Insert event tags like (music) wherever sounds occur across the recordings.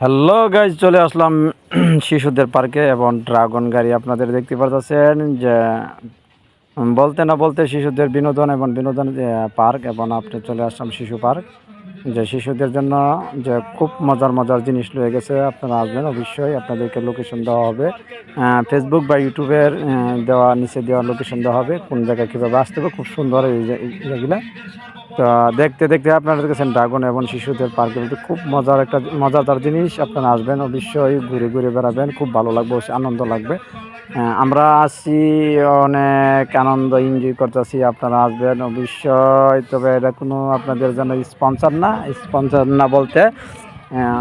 Hello guys চলে আসলাম (clears throat) শিশুদের পার্কে এবং ড্রাগন গাড়ি আপনাদের দেখতে পাচ্ছেন যে বলতে না বলতে শিশুদের বিনোদন এবং বিনোদন পার্ক এবং আপনি চলে আসলাম শিশু পার্ক। যে শিশুদের জন্য যে খুব মজার মজার জিনিস রয়ে গেছে, আপনারা আসবেন। অবশ্যই আপনাদেরকে লোকেশন দেওয়া হবে। ফেসবুক বা ইউটিউবের দেওয়া, নিচে দেওয়া লোকেশন দেওয়া হবে। কোন জায়গায় কীভাবে আসতে হবে, খুব সুন্দর এই এইগুলা তো দেখতে দেখতে আপনারা দেখেছেন ড্রাগন এবং শিশুদের পার্কের মধ্যে খুব মজার একটা, মজাদার জিনিস। আপনারা আসবেন, অবশ্যই ঘুরে ঘুরে বেড়াবেন। খুব ভালো লাগবে আনন্দ লাগবে। আমরা আছি, অনেক আনন্দ এনজয় করতেছি, আপনারা আসবেন। অবশ্যই, তবে এটা কোনো আপনাদের জন্য স্পন্সর না স্পন্সর না বলতে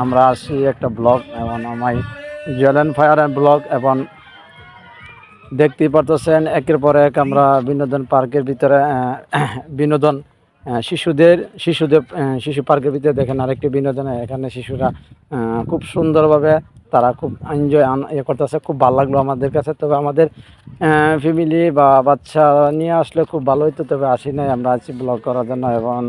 আমরা আসি একটা ব্লগ এবং আমার জেলেন ফায়ার অ্যান্ড ব্লগ এবং দেখতেই পারতেছেন, একের পর এক আমরা বিনোদন পার্কের ভিতরে বিনোদন শিশুদের শিশুদের শিশু পার্কের ভিতরে দেখেন আরেকটি বিনোদন, এখানে শিশুরা খুব সুন্দরভাবে তারা খুব এনজয় ইয়ে করতেছে, খুব ভালো লাগল আমাদের কাছে। তবে আমাদের ফ্যামিলি বা বাচ্চা নিয়ে আসলে খুব ভালো হতো তবে আসি নাই। আমরা আছি ব্লগ করার জন্য এবং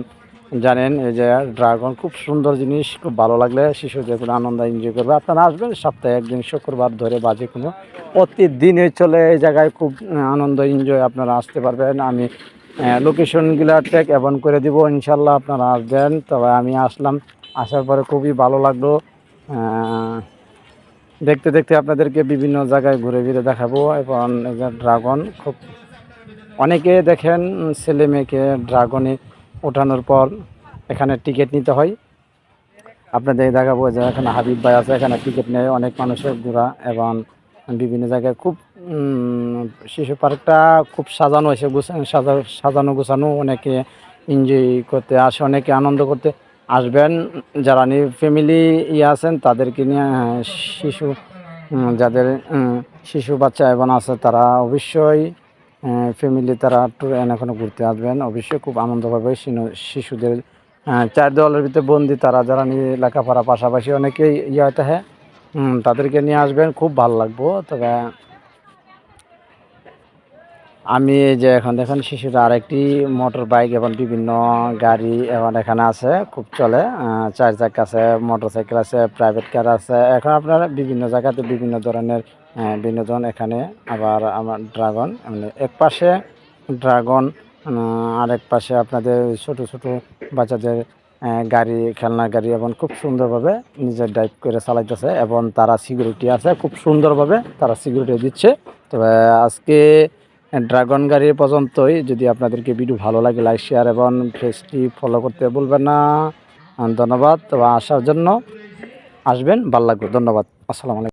জানেন, এই যে ড্রাগন খুব সুন্দর জিনিস, খুব ভালো লাগলে শিশু যেগুলো আনন্দ এনজয় করবে। আপনারা আসবেন সপ্তাহে একদিন, শুক্রবার ধরে বাজে কোনো। প্রতিদিনে চলে এই জায়গায় খুব আনন্দ এনজয় আপনারা আসতে পারবেন। আমি লোকেশনগুলো ট্যাগ এবং করে দিব ইনশাল্লাহ আপনারা আসবেন। তবে আমি আসলাম, আসার পরে খুবই ভালো লাগল। দেখতে দেখতে আপনাদেরকে বিভিন্ন জায়গায় ঘুরে ঘুরে দেখাবো। এবং ড্রাগন, খুব অনেকে দেখেন ছেলে মেয়েকে ড্রাগনে ওঠানোর পর এখানে টিকিট নিতে হয়। আপনাদের দেখাবো যে এখানে হাবিব ভাই আছে, এখানে টিকিট নেয় অনেক মানুষের ঘোরা এবং বিভিন্ন জায়গায় খুব শিশু পার্কটা খুব সাজানো হয়েছে সাজানো, গোছানো, অনেকে এনজয় করতে আসে, অনেকে আনন্দ করতে। আসবেন, যারা নিয়ে ফ্যামিলি ইয়ে আছেন, তাদেরকে নিয়ে শিশু যাদের শিশু বাচ্চা এবং আছে, তারা অবশ্যই ফ্যামিলি তারা ট্যুর এখানে ঘুরতে আসবেন। অবশ্যই খুব আনন্দ পাবে শিশুদের চার দেওয়ালের ভিতরে বন্দি, তারা যারা নিয়ে লেখাপড়া পাশাপাশি অনেকেই ইয়ে হতে হ্যাঁ তাদেরকে নিয়ে আসবেন, খুব ভালো লাগবো। তবে আমি যে এখন দেখেন শিশুরা আরেকটি মোটর বাইক এবং বিভিন্ন গাড়ি এবং এখানে আছে, খুব চলে। চার চাকা আছে মোটর সাইকেল আছে প্রাইভেট কার আছে। এখন আপনারা বিভিন্ন জায়গাতে বিভিন্ন ধরনের বিনোদন এখানে। আবার আমার ড্রাগন মানে এক পাশে ড্রাগন আরেক পাশে আপনাদের ছোট ছোট বাচ্চাদের গাড়ি, খেলনা গাড়ি এবং খুব সুন্দরভাবে নিজের ড্রাইভ করে চালাইতেছে এবং তারা সিকিউরিটি আছে। খুব সুন্দরভাবে তারা সিকিউরিটি দিচ্ছে। তবে আজকে ড্রাগন গাড়ি পর্যন্তই। যদি আপনাদেরকে ভিডিও ভালো লাগে, লাইক, শেয়ার এবং ফেসটি ফলো করতে বলবেন না। ধন্যবাদ। আসার জন্য আসবেন ভালো লাগবে ধন্যবাদ। আসসালামু আলাইকুম।